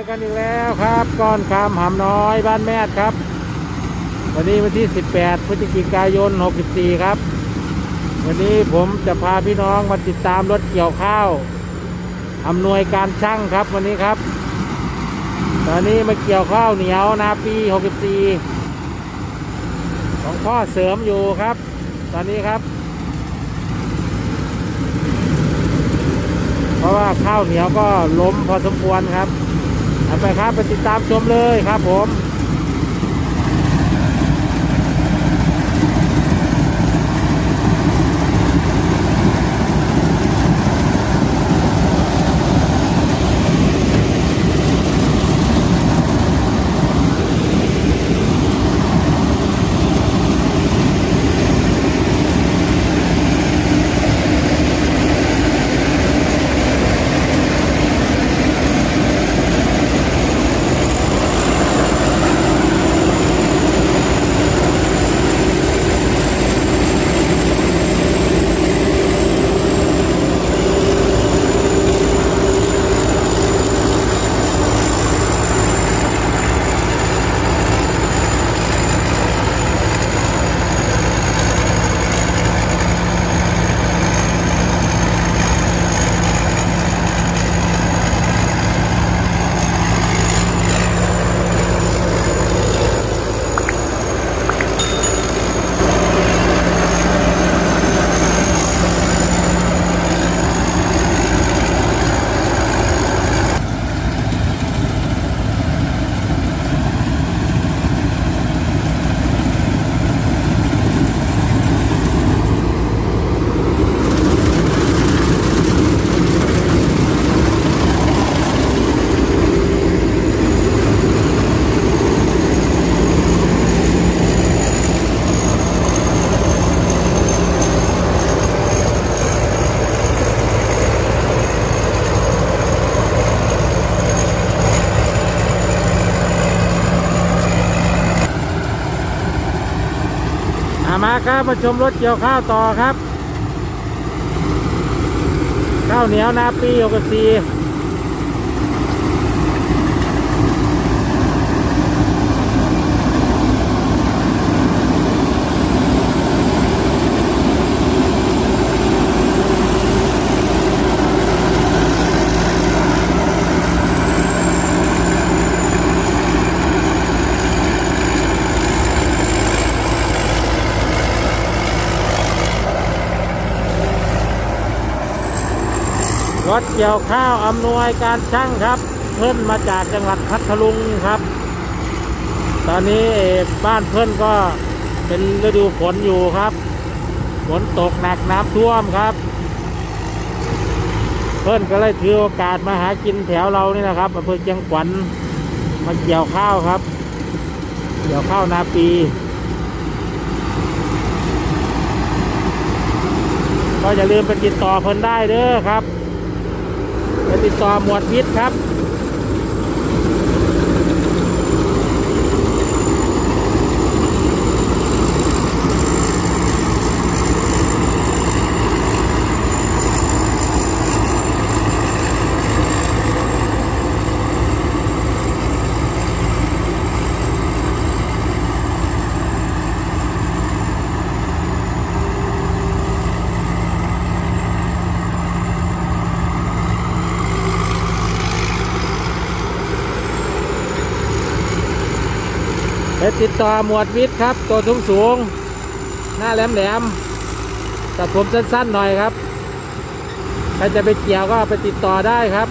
อกันอีกแล้วครับก้อนคำหำน้อยบ้านแม่ครับ วันนี้วันที่ 18 พฤศจิกายน 64 ครับ วันนี้ผมจะพาพี่น้องมาติดตามรถเกี่ยวข้าวอำนวยการช่างครับวันนี้ครับ ตอนนี้มาเกี่ยวข้าวเหนียวนาปี 64 ของพ่อเสริมอยู่ครับ ตอนนี้ครับ เพราะว่าข้าวเหนียวก็ล้มพอสมควรครับ เอาไปครับไปติดตามชมเลยครับผมับมาชมรถเกี่ยวข้าวต่อครับ ข้าวเหนียวนาปีโอเกซี รถเกี่ยวข้าวอำนวยการช่างครับ เพิ่อนมาจากจังหวัดพัทลุงครับ ตอนนี้บ้านเพิ่อนก็เป็นฤดูฝนอยู่ครับฝนตกหนักน้ำท่วมครับ เพิ่อนก็เลยถือโอกาสมาหากินแถวเรานี่นะครับอำเภอเชียงขวัญมาเกี่ยวข้าวครับ เกี่ยวข้าวนาปีก็อย่าลืมไปติดต่อเพิ่นได้เด้อครับ ปติดต่อหมวดวิทย์ครับ ติดต่อหมวดวิทย์ครับ ตัวสูงสูง หน้าแหลมแหลมแต่ผมสั้นๆหน่อยครับ ใครจะไปเกี่ยวก็ไปติดต่อได้ครับ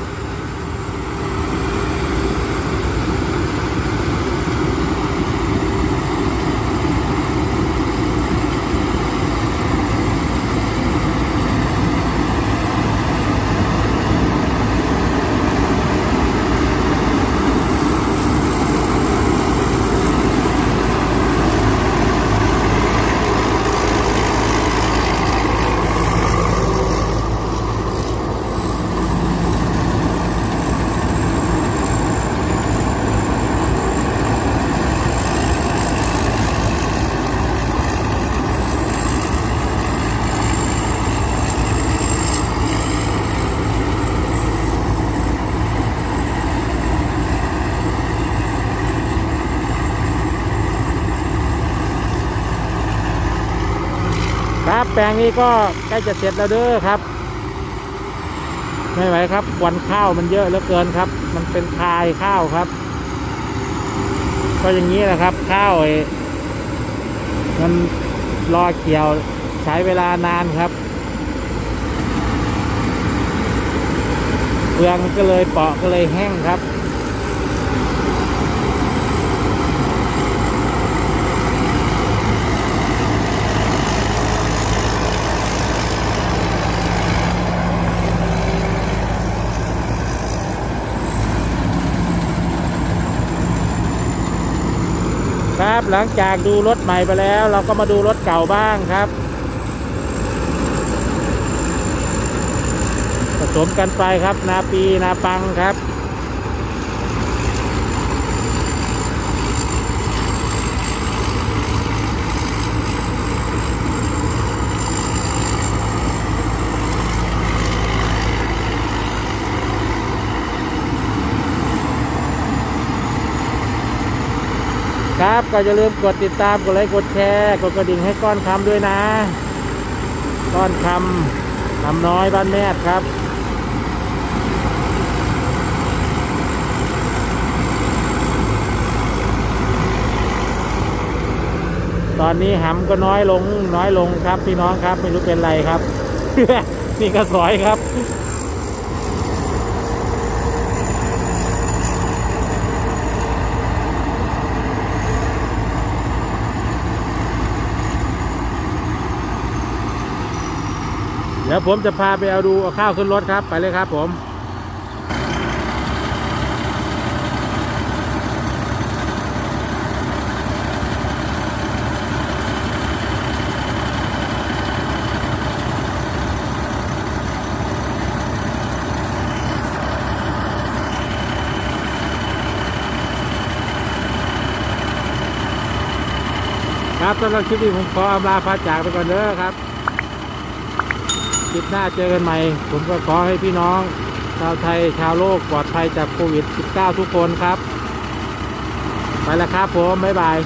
แปลงนี้ก็ใกล้จะเสร็จแล้วเด้อครับ ไม่ไหวครับควันข้าวมันเยอะเหลือเกินครับ มันเป็นคายข้าวครับ ก็อย่างนี้แหละครับ ข้าวมันรอเกี่ยวใช้เวลานานครับเปลืองก็เลยเปาะก็เลยแห้งครับ ครับหลังจากดูรถใหม่ไปแล้ว เราก็มาดูรถเก่าบ้างครับ ผสมกันไปครับ นาปีนาปังครับ ครับก็อย่าลืมกดติดตามกดไลค์กดแชร์กดกระดิ่งให้ก้อนคำด้วยนะ ก้อนคำคำน้อยบ้านแม่ครับตอนนี้หำก็น้อยลงน้อยลงครับพี่น้องครับไม่รู้เป็นไรครับ นี่ก็สอยครับ ยวผมจะพาไปเอาดูเอาข้าวขึ้นรถครับ ไปเลยครับผม ครับสำหรับคลิปนี้ผมขออำลาพาจากไปก่อนเด้อครับ คลิปหน้าเจอกันใหม่ ผมก็ขอให้พี่น้อง ชาวไทย ชาวโลกปลอดภัยจากโควิด -19 ทุกคนครับ ไปแล้วครับผม บ๊ายบาย